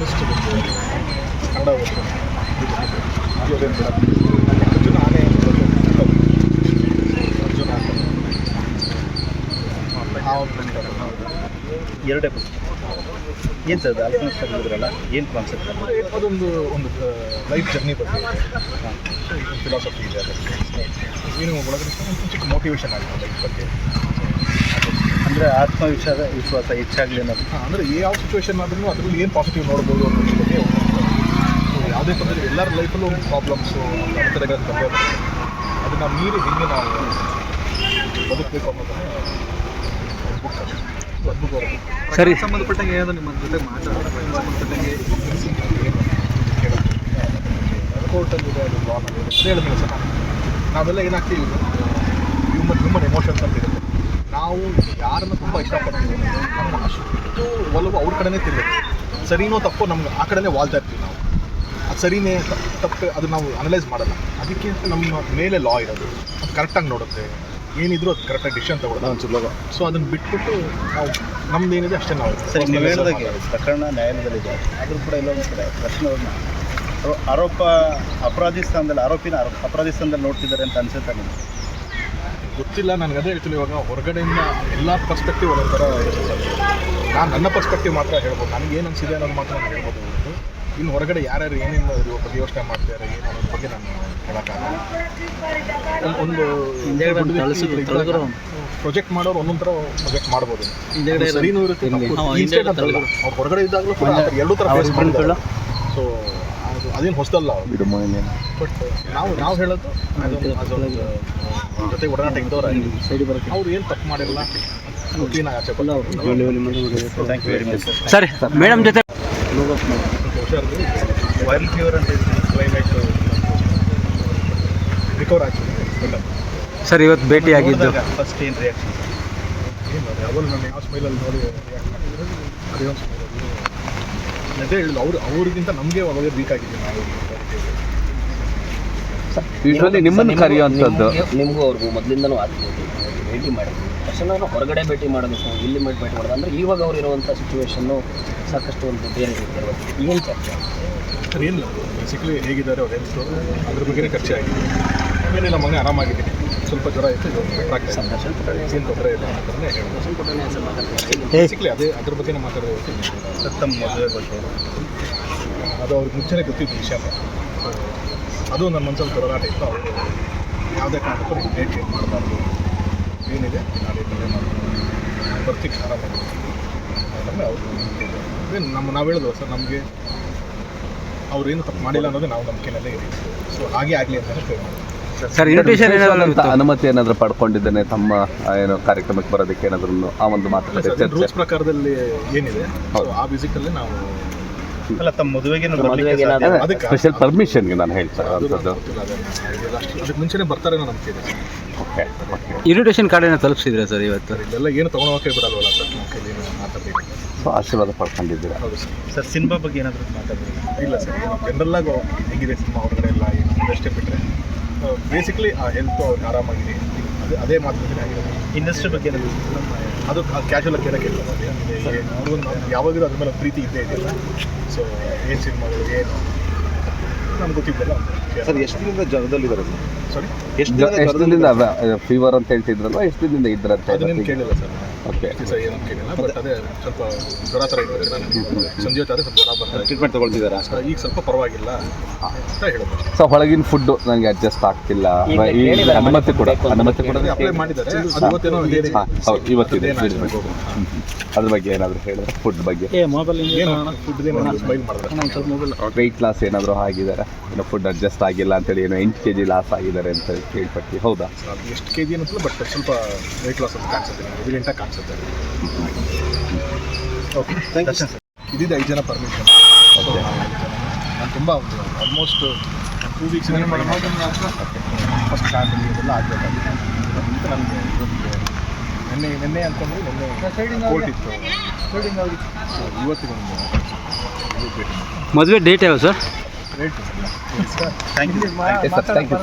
Almost Kannada ಓದ್ತೀನಿ ಅರ್ಜುನ ಆನೆ ಅರ್ಜುನ ಅಂತ ಆ ಒಂದು ಎರಡೇ ಪುಸ್ತಕ ಏನು ಸರ್ ಅದು? ಸರ್ ತೆಗೆದಿದ್ರಲ್ಲ ಏನು ಕಾನ್ಸೆಪ್ಟ್ ಅದೊಂದು ಒಂದು ಲೈಫ್ ಜರ್ನಿ ಬಗ್ಗೆ. ಫಿಲಾಸಫಿ ಇದೆ ಅದಕ್ಕೆ. ಏನು ಒಳಗಡೆ ಒಂದು ಚಿಕ್ಕ ಮೋಟಿವೇಶನ್ ಆಗುತ್ತೆ ಲೈಫ್ ಬಗ್ಗೆ. ಅಂದರೆ ಆತ್ಮವಿಶ್ವಾಸ ವಿಶ್ವಾಸ ಹೆಚ್ಚಾಗಲಿ ಅನ್ನೋದು. ಅಂದರೆ ಯಾವ ಸಿಚುವೇಶನ್ ಆದ್ರೂ ಅದರಲ್ಲಿ ಏನು ಪಾಸಿಟಿವ್ ನೋಡ್ಬೋದು ಅನ್ನೋದ್ರ ಬಗ್ಗೆ ಯಾವುದೇ ತೊಂದರೆ ಎಲ್ಲರ ಲೈಫಲ್ಲೂ ಒಂದು ಪ್ರಾಬ್ಲಮ್ಸು ಬಂದೇ ಬರುತ್ತೆ ಅದನ್ನು ಮೀರಿ ಹೆಂಗೆ ನಾವು ಬದುಕಬೇಕು ಅನ್ನೋದನ್ನು ಸರಿ. ಸಂಬಂಧಪಟ್ಟಂಗೆ ಏನಾದ್ರು ನಿಮ್ಮ ಜೊತೆ ಮಾತಾಡೋದು ಸಂಬಂಧಪಟ್ಟಂಗೆ ಕೋರ್ಟಲ್ಲಿದೆ ಅದು ಅದೇ ಹೇಳಿದ್ನಲ್ಲ ಸರ್ ನಾವೆಲ್ಲ ಏನಾಗ್ತೀವಿ ಹ್ಯೂಮನ್ ಹ್ಯೂಮನ್ ಎಮೋಷನ್ಸ್ ಅಂತ ಇರುತ್ತೆ. ನಾವು ತುಂಬ ಇಷ್ಟಪಡ್ತೀವಿ ನಮ್ಮ ಅಷ್ಟು ಒಲವು ಅವ್ರ ಕಡೆನೇ ತಿರುಗುತ್ತೆ. ಸರಿನೋ ತಪ್ಪೋ ನಮ್ಗೆ ಆ ಕಡೆನೇ ವಾಲ್ತಾ ಇರ್ತೀವಿ ನಾವು. ಅದು ಸರಿನೇ ತಪ್ಪು ತಪ್ಪು ಅದು ನಾವು ಅನಲೈಸ್ ಮಾಡಲ್ಲ. ಅದಕ್ಕೆ ನಮ್ಮ ಮೇಲೆ ಲಾ ಇರೋದು. ಅದು ಕರೆಕ್ಟಾಗಿ ನೋಡುತ್ತೆ. ಏನಿದ್ರು ಅದು ಕರೆಕ್ಟಾಗಿ ಡಿಶನ್ ತಗೊಳ್ಳೋದು. ಸೊ ಅದನ್ನು ಬಿಟ್ಬಿಟ್ಟು ನಾವು ನಮ್ದು ಏನಿದೆ ಅಷ್ಟೇ ನಾವು ಸರಿ ನೀವು ಹೇಳಿದಾಗೆ. ಪ್ರಕರಣ ನ್ಯಾಯಾಲಯದಲ್ಲಿದೆ ಆದರೂ ಕೂಡ ಇಲ್ಲೊಂದು ಕಡೆ ಪ್ರಶ್ನೆಯವ್ರನ್ನ ಆರೋ- ಆರೋಪ ಅಪರಾಧಿ ಸ್ಥಾನದಲ್ಲಿ ಆರೋಪಿನ ಆರೋಪ ಅಪರಾಧಿ ಸ್ಥಾನದಲ್ಲಿ ನೋಡ್ತಿದ್ದಾರೆ ಅಂತ ಅನ್ಸುತ್ತೆ ನಿಮಗೆ? ಗೊತ್ತಿಲ್ಲ ನನಗೆ ಅದೇ ಹೇಳ್ತೀನಿ ಇವಾಗ ಹೊರಗಡೆಯಿಂದ ಎಲ್ಲ ಪರ್ಸ್ಪೆಕ್ಟಿವ್ ಒಂದೊಂದು ಥರ ಇರುತ್ತೆ ನಾನು ನನ್ನ ಪರ್ಸ್ಪೆಕ್ಟಿವ್ ಮಾತ್ರ ಹೇಳ್ಬೋದು. ನನಗೆ ಏನು ಅನಿಸಿದೆ ಅನ್ನೋದು ಮಾತ್ರ ನಾನು ಹೇಳ್ಬೋದು ಹೊರತು. ಇನ್ನು ಹೊರಗಡೆ ಯಾರ್ಯಾರು ಏನೇನು ಇದ್ರ ಬಗ್ಗೆ ಯೋಚನೆ ಮಾಡ್ತಾರೆ ಏನು ಅನ್ನೋದ್ರ ಬಗ್ಗೆ ನಾನು ಹೇಳೋಕ್ಕಾಗಲ್ಲ. ಒಂದು- ಪ್ರೊಜೆಕ್ಟ್ ಮಾಡೋರು ಒಂದೊಂದು ಥರ ಪ್ರೊಜೆಕ್ಟ್ ಮಾಡ್ಬೋದು. ಸರಿನೂ ಇರುತ್ತೆ. ಅವ್ರು ಹೊರಗಡೆ ಇದ್ದಾಗಲೂ ಕೂಡ ಎರಡೂ ಥರ ಫೇಸ್ ಮಾಡಿದ್ದಾರೆ. ಸೊ ಅದೇನು ಹೊಸದಲ್ಲ ಬಟ್ ನಾವು ನಾವು ಹೇಳೋದು ಒಡನಾಟ ಇದ್ದವ್ರ ಜೊತೆ ಒಡನಾಟ ಇದ್ದವರಾಗಿ ಅವ್ರು ಏನು ತಪ್ಪು ಮಾಡಿಲ್ಲ? ಸರಿ ಮೇಡಮ್ ಜೊತೆ ವೈರಲ್ ಫೀವರ್ ಅಂತ ಕ್ಲೈಮೇಟ್ ರಿಕವರ್ ಆಗ್ತದೆ ಸರ್ ಇವತ್ತು ಭೇಟಿ ಆಗಿದ್ದು ಫಸ್ಟ್ ಏನು ರಿಯಾಕ್ಷನ್ ಯಾವಾಗ ನಾನು ಯಾವ ಸ್ಮೈಲಲ್ಲಿ ನೋಡಿ ರಿಯಾಕ್ಟ್ ಮಾಡಿದ್ರು ಅದೇ ಒಂದು ಸ್ಮೈಲ್ ಅದೇ ಹೇಳಿದ್ರು ಅವ್ರು ಅವ್ರಿಗಿಂತ ನಮಗೆ ಅವಾಗ ವೀಕ್ ಸರ್ ನಾವು ಯೂಶ್ವಲಿ ನಿಮ್ಮನ್ನು ಕರೆಯುವಂಥದ್ದು? ನಿಮಗೂ ಅವ್ರಿಗೂ ಮೊದಲಿಂದನೂ ಆಗ್ಬೋದು ಭೇಟಿ ಮಾಡಿದ್ವಿ ತಕ್ಷಣ ಹೊರಗಡೆ ಭೇಟಿ ಮಾಡಬೇಕು ಇಲ್ಲಿ ಮಾಡಿ ಭೇಟಿ ಮಾಡೋದು. ಅಂದರೆ ಇವಾಗ ಅವ್ರು ಇರುವಂಥ ಸಿಚುವೇಶನ್ನು ಸಾಕಷ್ಟು ಒಂದು ಬೇರೆ ರೀತಿ ಏನು ಚರ್ಚೆ? ಸರ್ ಏನಿಲ್ಲ ಬೇಸಿಕಲಿ ಹೇಗಿದ್ದಾರೆ ಅವ್ರು ಹೆಲ್ತು ಅದ್ರ ಬಗ್ಗೆನೇ ಖರ್ಚೆ ಆಗಿದೆ. ಏನಿಲ್ಲ ಮನೆ ಆರಾಮಾಗಿದ್ದೀನಿ ಸ್ವಲ್ಪ ಜ್ವರ ಇತ್ತು ಏನು ತೊಂದರೆ ಇಲ್ಲ ಬೇಸಿಕಲಿ ಅದೇ ಅದ್ರ ಬಗ್ಗೆನೇ ಮಾತಾಡೋದು ತಮ್ಮ ಮದುವೆ ಬಗ್ಗೆ. ಅದು ಅವ್ರಿಗೆ ಮುಂಚೆನೇ ಗೊತ್ತಿತ್ತು ವಿಷಯ. ಅದು ನನ್ನ ಮನಸ್ಸಲ್ಲಿ ಹೋರಾಟ ಇತ್ತು. ಅವರು ಯಾವುದೇ ಕಾರಣಕ್ಕೂ ನೀವು ಡೇಟ್ ಚೇಂಜ್ ಮಾಡಬಾರ್ದು. ಏನಿದೆ ನಾಳೆ ಮದುವೆ ಮಾಡ್ಬೋದು ಬರ್ತಿಕ್ಕೆ ಆರಾಮಾಗಿ ಯಾಕಂದರೆ ಅವರು ಅದೇ ನಮ್ಮ ನಾವು ಹೇಳಿದ್ವು ಸರ್ ನಮಗೆ ಅವ್ರೇನು ತಪ್ಪು ಮಾಡಿಲ್ಲ ಅನ್ನೋದು ನಾವು ನಂಬಿಕೆನಲ್ಲೇ ಇದ್ದೀವಿ. ಸೊ ಹಾಗೆ ಆಗಲಿ ಅಂತ ಹೇಳ್ತೇವೆ ಸರ್ ಇನ್ವಿಟೇಷನ್ ಏನಾದ್ರು ಅನುಮತಿ ಏನಾದರೂ ಪಡ್ಕೊಂಡಿದ್ದೇನೆ ತಮ್ಮ ಏನು ಕಾರ್ಯಕ್ರಮಕ್ಕೆ ಬರೋದಕ್ಕೆ ಏನಾದರೂ ಆ ಒಂದು ಮಾತುಕತೆ ರೂಲ್ಸ್ ಪ್ರಕಾರದಲ್ಲಿ ಏನಿದೆ. ಆ ವಿಸಿಟಲ್ಲೇ ನಾವು ಅಲ್ಲ ತಮ್ಮ ಮದುವೆಗೆ ಅದಕ್ಕೆ ಸ್ಪೆಷಲ್ ಪರ್ಮಿಷನ್ಗೆ ನಾನು ಹೇಳ್ತಾರೆ ಅಂಥದ್ದು. ಅದಕ್ಕೆ ಮುಂಚೆನೇ ಬರ್ತಾರೇನೋ ನಂಬಿಕೆ ಇದೆ ಓಕೆ ಓಕೆ ಇನ್ವಿಟೇಷನ್ ಕಾರ್ಡ್ ಏನೋ ತಲುಪಿಸಿದ್ರೆ ಸರ್ ಇವತ್ತು? ಇದೆಲ್ಲ ಏನು ತೊಗೊಳೋಕೆ ಬಿಡಲ್ವಲ್ಲ ಸರ್ ಏನು ಮಾತಾಡಬೇಕು ಸೊ ಆಶೀರ್ವಾದ ಪಡ್ಕೊಂಡಿದ್ದೀರಾ? ಹೌದು ಸರ್ ಸರ್ ಸಿನಿಮಾ ಬಗ್ಗೆ ಏನಾದರೂ ಮಾತಾಡ್ತೀರಾ ಇಲ್ಲ ಸರ್ ಜನರಲ್ಲಾಗಿ ಹೇಗಿದೆ ಸಿನಿಮಾ ಹೊರಗಡೆ ಎಲ್ಲ ಏನು ಅಷ್ಟೇ ಬಿಟ್ಟರೆ ಬೇಸಿಕ್ಲಿ ಆ ಹೆಲ್ತ್ ಅವ್ರಿಗೆ ಆರಾಮಾಗಿದೆ ಅದೇ ಅದೇ ಮಾತುಕತೆ ಆಗಿರೋದು. ಇಂಡಸ್ಟ್ರಿ ಬಗ್ಗೆ ಅದು ಕ್ಯಾಶುವಲ್ ಆಗಿ ಕೇಳೋಕ್ಕೆ ಏನು ಯಾವಾಗಲೂ ಅದ್ರ ಮೇಲೆ ಪ್ರೀತಿ ಇದ್ದೇ ಇದೆಯಲ್ಲ. ಸೊ ಏನು ಸಿನಿಮಾಗಳು ಏನು? ನಮ್ಗೆ ಗೊತ್ತಿದ್ದಲ್ಲ ಸರ್ ಎಷ್ಟು ದಿನದ ಜ್ವರದಲ್ಲಿದ್ದಾರೆ ಸರ್? ಸಾರಿ ಎಷ್ಟು ಎಷ್ಟು ದಿನದಿಂದ ಫೀವರ್ ಅಂತ ಹೇಳ್ತಿದ್ರಲ್ಲ ಎಷ್ಟು ದಿನದಿಂದ ಇದ್ರಂತೆ ಅದನ್ನೇನು ಕೇಳಿಲ್ಲ ಸರ್. ಓಕೆ ಎಷ್ಟು ದಿವಸ ಏನಂತ ಕೇಳಿಲ್ಲ ಬಟ್ ಅದೇ ಸ್ವಲ್ಪ ಜ್ವರ ಥರ ಇರ್ತದೆ ನನಗೆ ಸಂಜೆ ಹೊತ್ತಾದ್ರೆ ಸ್ವಲ್ಪ ಜ್ವರ ಬರ್ತಾ ಟ್ರೀಟ್ಮೆಂಟ್ ತಗೊಳ್ತಿದ್ದಾರಾ ಈಗ ಸ್ವಲ್ಪ ಪರವಾಗಿಲ್ಲ. ಅಂತ ಸೊ ಹೊಳಗಿನ ಫುಡ್ ನನಗೆ ಅಡ್ಜಸ್ಟ್ ಆಗ್ತಿಲ್ಲ. ಈ ಅನುಮತಿ ಕೂಡ. ಅನುಮತಿ ಕೂಡ. ಅಪ್ಲೈ ಮಾಡಿದ್ದಾರೆ. ಇವತ್ತೇನೋ ಹೌದು ಇವತ್ತಿದೆ. ಅದ್ರ ಬಗ್ಗೆ ಏನಾದರೂ ಹೇಳಿದ್ರೆ ಫುಡ್ ಬಗ್ಗೆ. ಏನು? ಫುಡ್ ಸ್ಮೈಲ್ ಮಾಡಿದ್ರೆ ವೆಯ್ಟ್ ಲಾಸ್ ಏನಾದರೂ ಆಗಿದ್ದಾರೆ ಏನೋ ಫುಡ್ ಅಡ್ಜಸ್ಟ್ ಆಗಿಲ್ಲ ಅಂತೇಳಿ ಏನೋ ಎಂಟು ಕೆ ಜಿ ಲಾಸ್ ಆಗಿದ್ದಾರೆ ಅಂತ ಕೇಳ್ಪಟ್ಟಿ ಹೌದಾ? ಎಷ್ಟು ಕೆ ಜಿ ಬಟ್ ಸ್ವಲ್ಪ ವೆಯ್ಟ್ ಲಾಸ್ ಅಂತ ಕಾಣಿಸುತ್ತೆ. ಓಕೆ ಥ್ಯಾಂಕ್ ಯು ಸರ್ ಇದಿದೆ ಐದು ಜನ ಪರ್ಮಿಷನ್ ನಾನು ತುಂಬ ಒಂದು almost two weeks first family ಇದೆಲ್ಲ ಆಗಬೇಕಾಗಿತ್ತು. ನನಗೆ ಇವತ್ತಿಗೆ ನಿನ್ನೆ ನಿನ್ನೆ ಅಂತಂದರೆ ನಿನ್ನೆ ಕೋರ್ಟ್ ಇತ್ತು. ಸೊ ಇವತ್ತಿಗೊಂದು ಭೇಟಿ ಮದುವೆ ಡೇಟ್ ಯಾವ sir rate thank you thank you